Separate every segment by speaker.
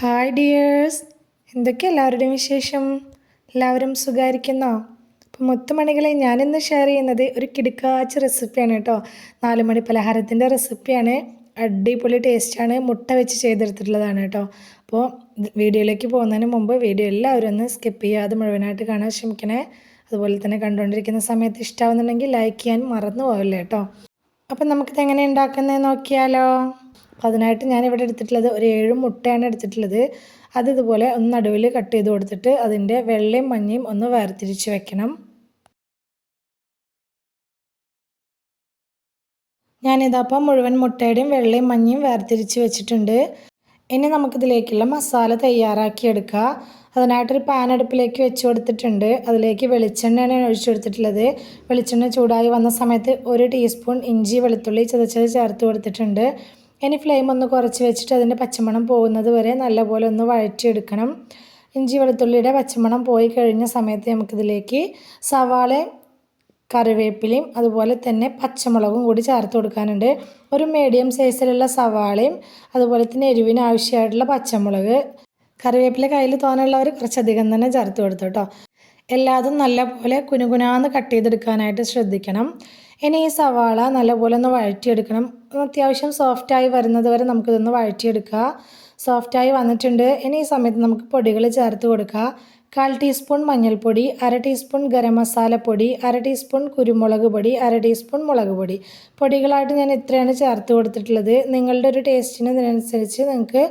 Speaker 1: Hi dears എന്തൊക്കെ എല്ലാവരുടെയും വിശേഷം? എല്ലാവരും സുഖമായിരിക്കുന്നോ അപ്പോൾ മുത്തുമണികളെ ഞാനിന്ന് ഷെയർ ചെയ്യുന്നത് ഒരു കിടുക്കാച്ച റെസിപ്പിയാണ് കേട്ടോ. നാലുമണി പലഹാരത്തിന്റെ റെസിപ്പിയാണ് അടിപൊളി ടേസ്റ്റാണ് മുട്ട വെച്ച് ചെയ്തെടുത്തിട്ടുള്ളതാണ് കേട്ടോ. അപ്പോൾ വീഡിയോയിലേക്ക് പോകുന്നതിന് മുമ്പ് വീഡിയോ എല്ലാവരും ഒന്ന് സ്കിപ്പ് ചെയ്യാതെ മുഴുവനായിട്ട് കാണാൻ ശ്രമിക്കണേ. അതുപോലെ തന്നെ കണ്ടുകൊണ്ടിരിക്കുന്ന സമയത്ത് ഇഷ്ടമാവുന്നുണ്ടെങ്കിൽ ലൈക്ക് ചെയ്യാൻ മറന്നു പോകല്ലേ കേട്ടോ. അപ്പം നമുക്കിത് എങ്ങനെ ഉണ്ടാക്കുന്നത് നോക്കിയാലോ? അപ്പോൾ അതിനായിട്ട് ഞാൻ ഇവിടെ എടുത്തിട്ടുള്ളത് ഒരു ഏഴ് മുട്ടയാണ് എടുത്തിട്ടുള്ളത്. അത് ഇതുപോലെ ഒന്ന് നടുവിൽ കട്ട് ചെയ്ത് കൊടുത്തിട്ട് അതിന്റെ വെള്ളയും മഞ്ഞയും ഒന്ന് വേർതിരിച്ച് വെക്കണം. ഞാനിതപ്പം മുഴുവൻ മുട്ടയുടെയും വെള്ളയും മഞ്ഞയും വേർതിരിച്ച് വെച്ചിട്ടുണ്ട്. ഇനി നമുക്കിതിലേക്കുള്ള മസാല തയ്യാറാക്കി എടുക്കുക അതിനായിട്ടൊരു പാൻ അടുപ്പിലേക്ക് വെച്ച് കൊടുത്തിട്ടുണ്ട്. അതിലേക്ക് വെളിച്ചെണ്ണയാണ് ഒഴിച്ചു കൊടുത്തിട്ടുള്ളത്. വെളിച്ചെണ്ണ ചൂടായി വന്ന സമയത്ത് ഒരു ടീസ്പൂൺ ഇഞ്ചി വെളുത്തുള്ളി ചതച്ചത് ചേർത്ത് കൊടുത്തിട്ടുണ്ട്. ഇനി ഫ്ലെയിം ഒന്ന് കുറച്ച് വെച്ചിട്ട് അതിന്റെ പച്ചമണം പോകുന്നത് വരെ നല്ലപോലെ ഒന്ന് വഴറ്റിയെടുക്കണം. ഇഞ്ചി വെളുത്തുള്ളിയുടെ പച്ചമണം പോയി കഴിഞ്ഞ സമയത്ത് നമുക്കിതിലേക്ക് സവാളയും കറിവേപ്പിലയും അതുപോലെ തന്നെ പച്ചമുളകും കൂടി ചേർത്ത് കൊടുക്കാനുണ്ട്. ഒരു മീഡിയം സൈസിലുള്ള സവാളയും അതുപോലെ തന്നെ എരിവിന് ആവശ്യമായിട്ടുള്ള പച്ചമുളക്. കറിവേപ്പില കയ്യിൽ തോന്നുള്ളവർ കുറച്ചധികം തന്നെ ചേർത്ത് കൊടുത്തു കേട്ടോ. എല്ലാതും നല്ലപോലെ കുനുകുനാന്ന് കട്ട് ചെയ്തെടുക്കാനായിട്ട് ശ്രദ്ധിക്കണം. ഇനി ഈ സവാള നല്ലപോലെ ഒന്ന് വഴറ്റിയെടുക്കണം. അത്യാവശ്യം സോഫ്റ്റായി വരുന്നത് വരെ നമുക്കിതൊന്ന് വഴറ്റിയെടുക്കുക. സോഫ്റ്റായി വന്നിട്ടുണ്ട്. ഇനി ഈ സമയത്ത് നമുക്ക് പൊടികൾ ചേർത്ത് കൊടുക്കുക. കാൽ ടീസ്പൂൺ മഞ്ഞൾപ്പൊടി അര ടീസ്പൂൺ ഗരം മസാലപ്പൊടി അര ടീസ്പൂൺ കുരുമുളക് പൊടി അര ടീസ്പൂൺ മുളക് പൊടി. പൊടികളായിട്ട് ഞാൻ ഇത്രയാണ് ചേർത്ത് കൊടുത്തിട്ടുള്ളത്. നിങ്ങളുടെ ഒരു ടേസ്റ്റിന് ഇതിനനുസരിച്ച് നിങ്ങൾക്ക്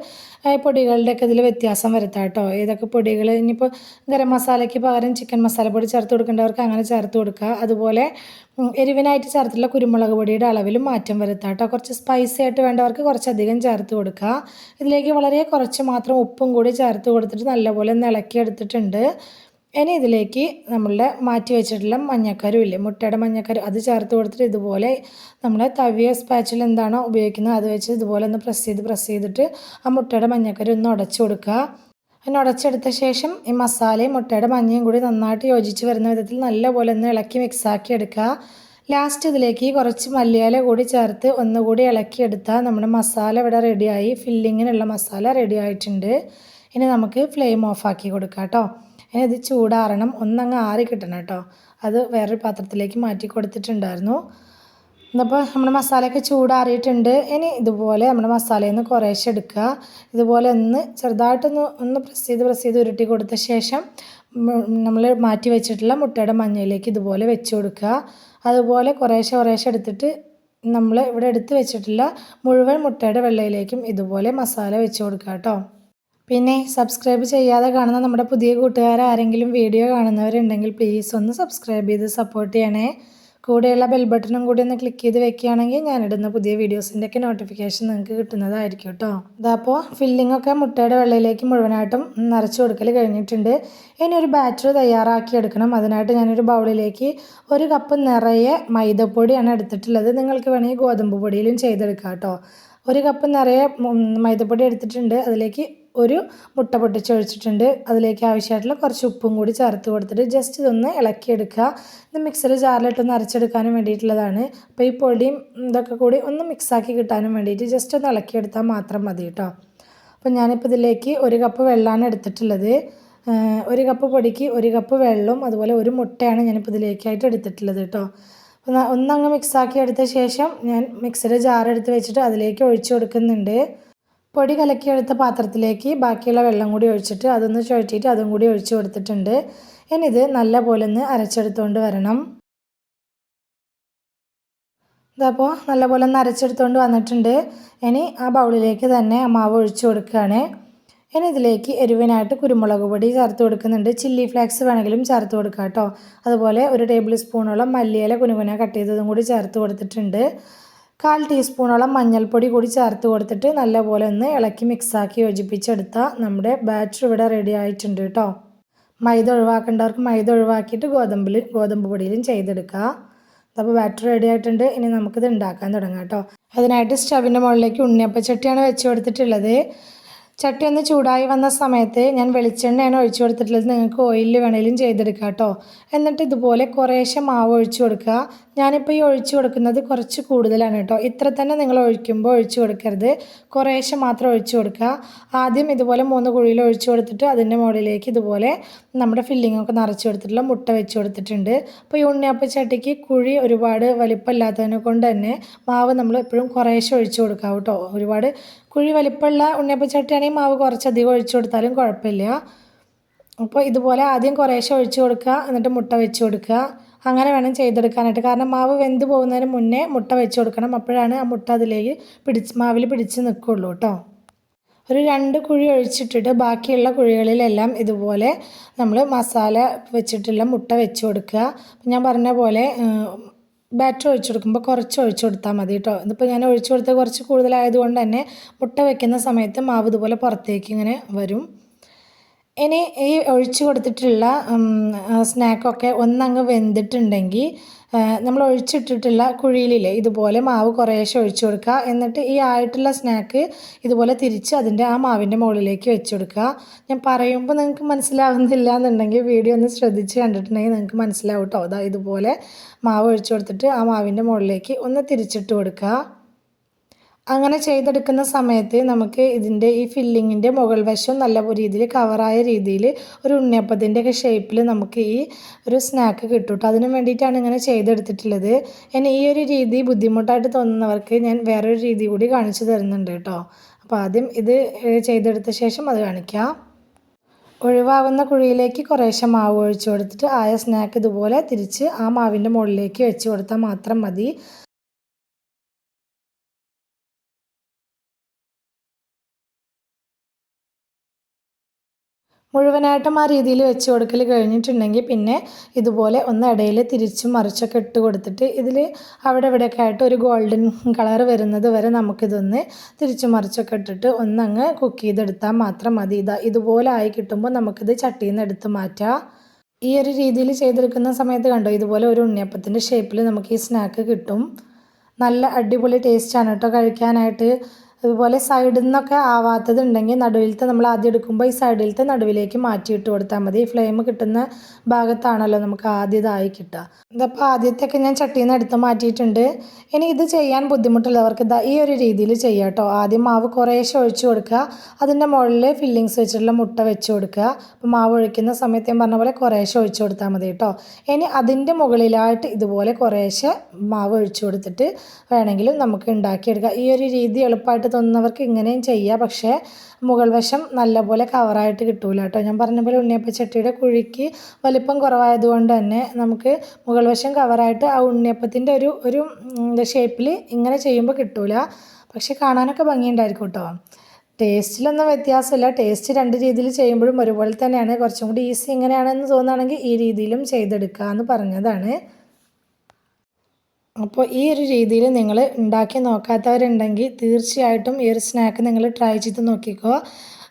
Speaker 1: പൊടികളുടെയൊക്കെ ഇതിൽ വ്യത്യാസം വരുത്താം കേട്ടോ. ഏതൊക്കെ പൊടികൾ ഇനിയിപ്പോൾ ഗരം മസാലയ്ക്ക് പകരം ചിക്കൻ മസാലപ്പൊടി ചേർത്ത് കൊടുക്കേണ്ടവർക്ക് അങ്ങനെ ചേർത്ത് കൊടുക്കുക. അതുപോലെ എരിവിനായിട്ട് ചേർത്തിട്ടുള്ള കുരുമുളക് പൊടിയുടെ അളവിലും മാറ്റം വരുത്താം കേട്ടോ. കുറച്ച് സ്പൈസി ആയിട്ട് വേണ്ടവർക്ക് കുറച്ചധികം ചേർത്ത് കൊടുക്കുക ഇതിലേക്ക് വളരെ കുറച്ച് മാത്രം ഉപ്പും കൂടി ചേർത്ത് കൊടുത്തിട്ട് നല്ലപോലെ ഒന്ന് ഇളക്കിയെടുത്തിട്ടുണ്ട് ഇനി ഇതിലേക്ക് നമ്മളുടെ മാറ്റി വെച്ചിട്ടുള്ള മഞ്ഞക്കരും ഇല്ലേ മുട്ടയുടെ മഞ്ഞക്കരു അത് ചേർത്ത് കൊടുത്തിട്ട് ഇതുപോലെ നമ്മൾ തവിയ സ്പാച്ചിൽ എന്താണോ ഉപയോഗിക്കുന്നത് അത് വെച്ച് ഇതുപോലെ ഒന്ന് പ്രസ് ചെയ്ത് പ്രസ് ചെയ്തിട്ട് ആ മുട്ടയുടെ മഞ്ഞക്കരു ഒന്ന് ഉടച്ചു കൊടുക്കുക. അതിന് ഉടച്ചെടുത്ത ശേഷം ഈ മസാലയും മുട്ടയുടെ മഞ്ഞയും കൂടി നന്നായിട്ട് യോജിച്ച് വരുന്ന വിധത്തിൽ നല്ലപോലെ ഒന്ന് ഇളക്കി മിക്സാക്കി എടുക്കുക. ലാസ്റ്റ് ഇതിലേക്ക് കുറച്ച് മല്ലിയില കൂടി ചേർത്ത് ഒന്നുകൂടി ഇളക്കിയെടുത്താൽ നമ്മുടെ മസാല ഇവിടെ റെഡിയായി ഫില്ലിങ്ങിനുള്ള മസാല റെഡി ആയിട്ടുണ്ട്. ഇനി നമുക്ക് ഫ്ലെയിം ഓഫാക്കി കൊടുക്കാം കേട്ടോ ഇനി ഇത് ചൂടാറണം. ഒന്നങ്ങ് ആറി കിട്ടണം കേട്ടോ അത് വേറൊരു പാത്രത്തിലേക്ക് മാറ്റി കൊടുത്തിട്ടുണ്ടായിരുന്നു. എന്നപ്പോൾ നമ്മുടെ മസാലയൊക്കെ ചൂടാറിയിട്ടുണ്ട്. ഇനി ഇതുപോലെ നമ്മുടെ മസാലയിൽ നിന്ന് കുറേശ്ശെ എടുക്കുക. ഇതുപോലെ ഒന്ന് ചെറുതായിട്ടൊന്ന് ഒന്ന് പ്രസ് ചെയ്ത് പ്രസ് ചെയ്ത് ഉരുട്ടി കൊടുത്ത ശേഷം നമ്മൾ മാറ്റി വെച്ചിട്ടുള്ള മുട്ടയുടെ മഞ്ഞയിലേക്ക് ഇതുപോലെ വെച്ച് കൊടുക്കുക. അതുപോലെ കുറേശ്ശെ കുറേശ്ശെ എടുത്തിട്ട് നമ്മൾ ഇവിടെ എടുത്ത് വെച്ചിട്ടുള്ള മുഴുവൻ മുട്ടയുടെ വെള്ളയിലേക്കും ഇതുപോലെ മസാല വെച്ച് കൊടുക്കുക കേട്ടോ. പിന്നെ സബ്സ്ക്രൈബ് ചെയ്യാതെ കാണുന്ന നമ്മുടെ പുതിയ കൂട്ടുകാർ ആരെങ്കിലും വീഡിയോ കാണുന്നവരുണ്ടെങ്കിൽ പ്ലീസ് ഒന്ന് സബ്സ്ക്രൈബ് ചെയ്ത് സപ്പോർട്ട് ചെയ്യണേ. കൂടെയുള്ള ബെൽ ബട്ടണും കൂടി ഒന്ന് ക്ലിക്ക് ചെയ്ത് വെക്കുകയാണെങ്കിൽ ഞാനിടുന്ന പുതിയ വീഡിയോസിന്റെയൊക്കെ നോട്ടിഫിക്കേഷൻ നിങ്ങൾക്ക് കിട്ടുന്നതായിരിക്കും കേട്ടോ ഇതപ്പോൾ ഫില്ലിംഗ് ഒക്കെ മുട്ടയുടെ വെള്ളയിലേക്ക് മുഴുവനായിട്ടും നിറച്ച് കൊടുക്കൽ കഴിഞ്ഞിട്ടുണ്ട്. ഇനി ഒരു ബാറ്റർ തയ്യാറാക്കി എടുക്കണം. അതിനായിട്ട് ഞാനൊരു ബൗളിലേക്ക് ഒരു കപ്പ് നിറയെ മൈദപ്പൊടിയാണ് എടുത്തിട്ടുള്ളത്. നിങ്ങൾക്ക് വേണമെങ്കിൽ ഗോതമ്പ് പൊടിയിലും ചെയ്തെടുക്കാം കേട്ടോ ഒരു കപ്പ് നിറയെ മൈദപ്പൊടി എടുത്തിട്ടുണ്ട്. അതിലേക്ക് ഒരു മുട്ട പൊട്ടിച്ചൊഴിച്ചിട്ടുണ്ട് അതിലേക്ക് ആവശ്യമായിട്ടുള്ള കുറച്ച് ഉപ്പും കൂടി ചേർത്ത് കൊടുത്തിട്ട് ജസ്റ്റ് ഇതൊന്ന് ഇളക്കിയെടുക്കുക. ഇത് മിക്സർ ജാറിലിട്ടൊന്ന് അരച്ചെടുക്കാനും വേണ്ടിയിട്ടുള്ളതാണ്. അപ്പോൾ ഈ പൊടിയും ഇതൊക്കെ കൂടി ഒന്ന് മിക്സാക്കി കിട്ടാനും വേണ്ടിയിട്ട് ജസ്റ്റ് ഒന്ന് ഇളക്കിയെടുത്താൽ മാത്രം മതി കേട്ടോ. അപ്പോൾ ഞാനിപ്പോൾ ഇതിലേക്ക് ഒരു കപ്പ് വെള്ളമാണ് എടുത്തിട്ടുള്ളത്. ഒരു കപ്പ് പൊടിക്ക് ഒരു കപ്പ് വെള്ളവും അതുപോലെ ഒരു മുട്ടയാണ് ഞാനിപ്പോൾ ഇതിലേക്കായിട്ട് എടുത്തിട്ടുള്ളത് കേട്ടോ. ഒന്നങ്ങ് മിക്സാക്കി എടുത്ത ശേഷം ഞാൻ മിക്സർ ജാർ എടുത്ത് വെച്ചിട്ട് അതിലേക്ക് ഒഴിച്ചു കൊടുക്കുന്നുണ്ട്. പൊടി കലക്കിയെടുത്ത പാത്രത്തിലേക്ക് ബാക്കിയുള്ള വെള്ളം കൂടി ഒഴിച്ചിട്ട് അതൊന്ന് ചുഴറ്റിയിട്ട് അതും കൂടി ഒഴിച്ചു കൊടുത്തിട്ടുണ്ട്. ഇനി ഇത് നല്ല പോലെ ഒന്ന് അരച്ചെടുത്തുകൊണ്ട് വരണം. ഇതപ്പോൾ നല്ല പോലെ ഒന്ന് അരച്ചെടുത്തുകൊണ്ട് വന്നിട്ടുണ്ട്. ഇനി ആ ബൗളിലേക്ക് തന്നെ മാവ് ഒഴിച്ചു കൊടുക്കുകയാണ് ഇനി ഇതിലേക്ക് എരിവിനായിട്ട് കുരുമുളക് പൊടി ചേർത്ത് കൊടുക്കുന്നുണ്ട്. ചില്ലി ഫ്ലേക്സ് വേണമെങ്കിലും ചേർത്ത് കൊടുക്കാം കേട്ടോ. അതുപോലെ ഒരു ടേബിൾ സ്പൂണോളം മല്ലിയില കുനുകുന കട്ട് ചെയ്തതും കൂടി ചേർത്ത് കൊടുത്തിട്ടുണ്ട്. കാൽ ടീസ്പൂണോളം മഞ്ഞൾപ്പൊടി കൂടി ചേർത്ത് കൊടുത്തിട്ട് നല്ലപോലെ ഒന്ന് ഇളക്കി മിക്സാക്കി യോജിപ്പിച്ചെടുത്താൽ നമ്മുടെ ബാറ്റർ ഇവിടെ റെഡി ആയിട്ടുണ്ട് കേട്ടോ മൈദ ഒഴിവാക്കേണ്ടവർക്ക് മൈദ ഒഴിവാക്കിയിട്ട് ഗോതമ്പിൽ ഗോതമ്പ് പൊടിയിലും ചെയ്തെടുക്കുക അപ്പോൾ ബാറ്റർ റെഡി ആയിട്ടുണ്ട്. ഇനി നമുക്കിത് ഉണ്ടാക്കാൻ തുടങ്ങാം കേട്ടോ അതിനായിട്ട് സ്റ്റവിന്റെ മുകളിലേക്ക് ഉണ്ണിയപ്പച്ചട്ടിയാണ് വെച്ച് കൊടുത്തിട്ടുള്ളത്. ചട്ടി ഒന്ന് ചൂടായി വന്ന സമയത്ത് ഞാൻ വെളിച്ചെണ്ണയാണ് ഒഴിച്ചു കൊടുത്തിട്ടുള്ളത്. നിങ്ങൾക്ക് ഓയിലിൽ വേണേലും ചെയ്തെടുക്കാം കേട്ടോ. എന്നിട്ട് ഇതുപോലെ കുറേശ്ശെ മാവ് ഒഴിച്ചു കൊടുക്കുക. ഞാനിപ്പോൾ ഈ ഒഴിച്ചു കൊടുക്കുന്നത് കുറച്ച് കൂടുതലാണ് കേട്ടോ. ഇത്ര തന്നെ നിങ്ങൾ ഒഴിക്കുമ്പോൾ ഒഴിച്ചു കൊടുക്കരുത്. കുറേശ്ശെ മാത്രം ഒഴിച്ചു കൊടുക്കുക. ആദ്യം ഇതുപോലെ മൂന്ന് കുഴിയിൽ ഒഴിച്ചു കൊടുത്തിട്ട് അതിന്റെ മുകളിലേക്ക് ഇതുപോലെ നമ്മുടെ ഫില്ലിങ്ങൊക്കെ നിറച്ച് കൊടുത്തിട്ടുള്ള മുട്ട വെച്ച് കൊടുത്തിട്ടുണ്ട്. അപ്പോൾ ഈ ഉണ്ണിയപ്പ ചട്ടിക്ക് കുഴി ഒരുപാട് വലിപ്പമില്ലാത്തതിനെ കൊണ്ട് തന്നെ മാവ് നമ്മൾ എപ്പോഴും കുറേശ്ശെ ഒഴിച്ചു കൊടുക്കാം കേട്ടോ. ഒരുപാട് കുഴി വലിപ്പമുള്ള ഉണ്ണിയപ്പച്ചട്ടിയാണെങ്കിൽ മാവ് കുറച്ചധികം ഒഴിച്ചു കൊടുത്താലും കുഴപ്പമില്ല. അപ്പോൾ ഇതുപോലെ ആദ്യം കുറേശ്ശെ ഒഴിച്ചു കൊടുക്കുക എന്നിട്ട് മുട്ട വെച്ച് കൊടുക്കുക. അങ്ങനെ വേണം ചെയ്തെടുക്കാനായിട്ട്. കാരണം മാവ് വെന്ത് പോകുന്നതിന് മുന്നേ മുട്ട വെച്ച് കൊടുക്കണം. അപ്പോഴാണ് ആ മുട്ട അതിലേക്ക് പിടിച്ച് മാവിൽ പിടിച്ച് നിൽക്കുള്ളൂ കേട്ടോ. ഒരു രണ്ട് കുഴി ഒഴിച്ചിട്ടിട്ട് ബാക്കിയുള്ള കുഴികളിലെല്ലാം ഇതുപോലെ നമ്മൾ മസാല വെച്ചിട്ടുള്ള മുട്ട വെച്ച് കൊടുക്കുക. ഞാൻ പറഞ്ഞ പോലെ ബാറ്റർ ഒഴിച്ചു കൊടുക്കുമ്പോൾ കുറച്ച് ഒഴിച്ചു കൊടുത്താൽ മതി കേട്ടോ ഇതിപ്പോൾ ഞാൻ ഒഴിച്ചു കൊടുത്തത് കുറച്ച് കൂടുതലായതുകൊണ്ട് തന്നെ മുട്ട വയ്ക്കുന്ന സമയത്ത് മാവ് ഇതുപോലെ പുറത്തേക്ക് ഇങ്ങനെ വരും. ഇനി ഈ ഒഴിച്ചു കൊടുത്തിട്ടുള്ള സ്നാക്കൊക്കെ ഒന്നങ്ങ് വെന്തിട്ടുണ്ടെങ്കിൽ നമ്മൾ ഒഴിച്ചിട്ടിട്ടുള്ള കുഴിയിലില്ലേ ഇതുപോലെ മാവ് കുറേശ്ശെ ഒഴിച്ചു കൊടുക്കുക എന്നിട്ട് ഈ ആയിട്ടുള്ള സ്നാക്ക് ഇതുപോലെ തിരിച്ച് അതിന്റെ ആ മാവിന്റെ മുകളിലേക്ക് വെച്ച് കൊടുക്കുക ഞാൻ പറയുമ്പോൾ നിങ്ങൾക്ക് മനസ്സിലാവുന്നില്ല എന്നുണ്ടെങ്കിൽ വീഡിയോ ഒന്ന് ശ്രദ്ധിച്ച് കണ്ടിട്ടുണ്ടെങ്കിൽ നിങ്ങൾക്ക് മനസ്സിലാവും കേട്ടോ അതാ ഇതുപോലെ മാവ് ഒഴിച്ചു കൊടുത്തിട്ട് ആ മാവിന്റെ മുകളിലേക്ക് ഒന്ന് തിരിച്ചിട്ട് കൊടുക്കുക അങ്ങനെ ചെയ്തെടുക്കുന്ന സമയത്ത് നമുക്ക് ഇതിന്റെ ഈ ഫില്ലിങ്ങിന്റെ മുകൾ വശം നല്ല രീതിയിൽ കവറായ രീതിയിൽ ഒരു ഉണ്ണിയപ്പത്തിന്റെ ഒക്കെ ഷേപ്പിൽ നമുക്ക് ഈ ഒരു സ്നാക്ക് കിട്ടും കേട്ടോ അതിന് വേണ്ടിയിട്ടാണ് ഇങ്ങനെ ചെയ്തെടുത്തിട്ടുള്ളത്. ഇനി ഈ ഒരു രീതി ബുദ്ധിമുട്ടായിട്ട് തോന്നുന്നവർക്ക് ഞാൻ വേറൊരു രീതി കൂടി കാണിച്ചു തരുന്നുണ്ട് കേട്ടോ. അപ്പോൾ ആദ്യം ഇത് ചെയ്തെടുത്ത ശേഷം അത് കാണിക്കാം. ഒഴിവാകുന്ന കുഴിയിലേക്ക് കുറേശ്ശെ മാവ് ഒഴിച്ചു കൊടുത്തിട്ട് ആയ സ്നാക്ക് ഇതുപോലെ തിരിച്ച് ആ മാവിന്റെ മുകളിലേക്ക് വെച്ച് കൊടുത്താൽ മാത്രം മതി. മുഴുവനായിട്ടും ആ രീതിയിൽ വെച്ച് കൊടുക്കൽ കഴിഞ്ഞിട്ടുണ്ടെങ്കിൽ പിന്നെ ഇതുപോലെ ഒന്ന് ഇടയിൽ തിരിച്ചും മറിച്ചൊക്കെ ഇട്ട് കൊടുത്തിട്ട് ഇതിൽ അവിടെ ഇവിടെയൊക്കെ ആയിട്ട് ഒരു ഗോൾഡൻ കളർ വരുന്നത് വരെ നമുക്കിതൊന്ന് തിരിച്ചു മറിച്ചൊക്കെ ഇട്ടിട്ട് ഒന്നങ്ങ് കുക്ക് ചെയ്തെടുത്താൽ മാത്രം മതി. ഇതാ ഇതുപോലെ ആയി കിട്ടുമ്പോൾ നമുക്കിത് ചട്ടിയിൽ നിന്ന് എടുത്ത് മാറ്റാം. ഈ ഒരു രീതിയിൽ ചെയ്തെടുക്കുന്ന സമയത്ത് കണ്ടോ ഇതുപോലെ ഒരു ഉണ്ണിയപ്പത്തിന്റെ ഷേപ്പിൽ നമുക്ക് ഈ സ്നാക്ക് കിട്ടും. നല്ല അടിപൊളി ടേസ്റ്റാണ് കേട്ടോ കഴിക്കാനായിട്ട്. അതുപോലെ സൈഡിൽ നിന്നൊക്കെ ആവാത്തതുണ്ടെങ്കിൽ നടുവിലത്തെ നമ്മൾ ആദ്യം എടുക്കുമ്പോൾ ഈ സൈഡിലത്തെ നടുവിലേക്ക് മാറ്റിയിട്ട് കൊടുത്താൽ മതി. ഫ്ലെയിം കിട്ടുന്ന ഭാഗത്താണല്ലോ നമുക്ക് ആദ്യതായി കിട്ടുക. ഇതപ്പോൾ ആദ്യത്തെയൊക്കെ ഞാൻ ചട്ടിയിൽ നിന്ന് എടുത്ത് മാറ്റിയിട്ടുണ്ട്. ഇനി ഇത് ചെയ്യാൻ ബുദ്ധിമുട്ടുള്ളവർക്ക് ഇതാ ഈ ഒരു രീതിയിൽ ചെയ്യാം കേട്ടോ. ആദ്യം മാവ് കുറേശ്ശെ ഒഴിച്ചു കൊടുക്കുക. അതിന്റെ മുകളിൽ ഫില്ലിങ്സ് വെച്ചിട്ടുള്ള മുട്ട വെച്ച് കൊടുക്കുക. അപ്പോൾ മാവ് ഒഴിക്കുന്ന സമയത്ത് ഞാൻ പറഞ്ഞ പോലെ കുറേശ്ശെ ഒഴിച്ചു കൊടുത്താൽ മതി കേട്ടോ. ഇനി അതിന്റെ മുകളിലായിട്ട് ഇതുപോലെ കുറേശ്ശെ മാവ് ഒഴിച്ചു കൊടുത്തിട്ട് വേണമെങ്കിലും നമുക്ക് ഉണ്ടാക്കിയെടുക്കാം. ഈ ഒരു രീതി എളുപ്പമായിട്ട് തോന്നുന്നവർക്ക് ഇങ്ങനെയും ചെയ്യാം. പക്ഷേ മുകൾ വശം നല്ലപോലെ കവറായിട്ട് കിട്ടൂല കേട്ടോ. ഞാൻ പറഞ്ഞ പോലെ ഉണ്ണിയപ്പച്ചട്ടിയുടെ കുഴിക്ക് വലിപ്പം കുറവായതുകൊണ്ട് തന്നെ നമുക്ക് മുകൾ വശം കവറായിട്ട് ആ ഉണ്ണിയപ്പത്തിന്റെ ഒരു ഒരു ഷേപ്പിൽ ഇങ്ങനെ ചെയ്യുമ്പോൾ കിട്ടൂല. പക്ഷേ കാണാനൊക്കെ ഭംഗിയുണ്ടായിരിക്കും കേട്ടോ. ടേസ്റ്റിലൊന്നും വ്യത്യാസമില്ല. ടേസ്റ്റ് രണ്ട് രീതിയിൽ ചെയ്യുമ്പോഴും ഒരുപോലെ തന്നെയാണ്. കുറച്ചും കൂടി ഈസി എങ്ങനെയാണെന്ന് തോന്നുകയാണെങ്കിൽ ഈ രീതിയിലും ചെയ്തെടുക്കുക എന്ന് പറഞ്ഞതാണ്. അപ്പോൾ ഈ ഒരു രീതിയിൽ നിങ്ങൾ ഉണ്ടാക്കി നോക്കാത്തവരുണ്ടെങ്കിൽ തീർച്ചയായിട്ടും ഈ ഒരു സ്നാക്ക് നിങ്ങൾ ട്രൈ ചെയ്ത് നോക്കിക്കോ.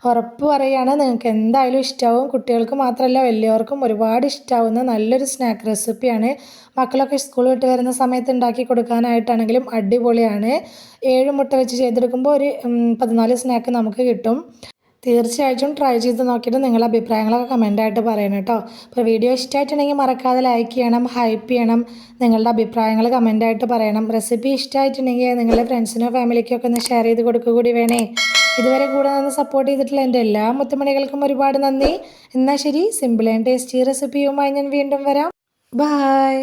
Speaker 1: ഉറപ്പ് പറയുകയാണ് നിങ്ങൾക്ക് എന്തായാലും ഇഷ്ടമാവും കുട്ടികൾക്ക് മാത്രമല്ല വലിയവർക്കും ഒരുപാട് ഇഷ്ടമാവുന്ന നല്ലൊരു സ്നാക്ക് റെസിപ്പിയാണ് മക്കളൊക്കെ സ്കൂൾ വിട്ട് വരുന്ന സമയത്ത് ഉണ്ടാക്കി കൊടുക്കാനായിട്ടാണെങ്കിലും അടിപൊളിയാണ്. ഏഴ് മുട്ട വെച്ച് ചെയ്തെടുക്കുമ്പോൾ ഒരു പതിനാല് സ്നാക്ക് നമുക്ക് കിട്ടും. തീർച്ചയായിട്ടും ട്രൈ ചെയ്ത് നോക്കിയിട്ട് നിങ്ങളുടെ അഭിപ്രായങ്ങളൊക്കെ കമന്റായിട്ട് പറയണം കേട്ടോ. അപ്പോൾ വീഡിയോ ഇഷ്ടമായിട്ടുണ്ടെങ്കിൽ മറക്കാതെ ലൈക്ക് ചെയ്യണം ഹൈപ്പ് ചെയ്യണം നിങ്ങളുടെ അഭിപ്രായങ്ങൾ കമന്റായിട്ട് പറയണം. റെസിപ്പി ഇഷ്ടമായിട്ടുണ്ടെങ്കിൽ നിങ്ങളുടെ ഫ്രണ്ട്സിനോ ഫാമിലിക്കോ ഒക്കെ ഒന്ന് ഷെയർ ചെയ്ത് കൊടുക്കുക കൂടി വേണേ. ഇതുവരെ കൂടെ നിന്ന് സപ്പോർട്ട് ചെയ്തിട്ടുള്ള എന്റെ എല്ലാ മുത്തുമണികൾക്കും ഒരുപാട് നന്ദി. എന്നാൽ ശരി സിമ്പിൾ ആൻഡ് ടേസ്റ്റി റെസിപ്പിയുമായി ഞാൻ വീണ്ടും വരാം. ബായ്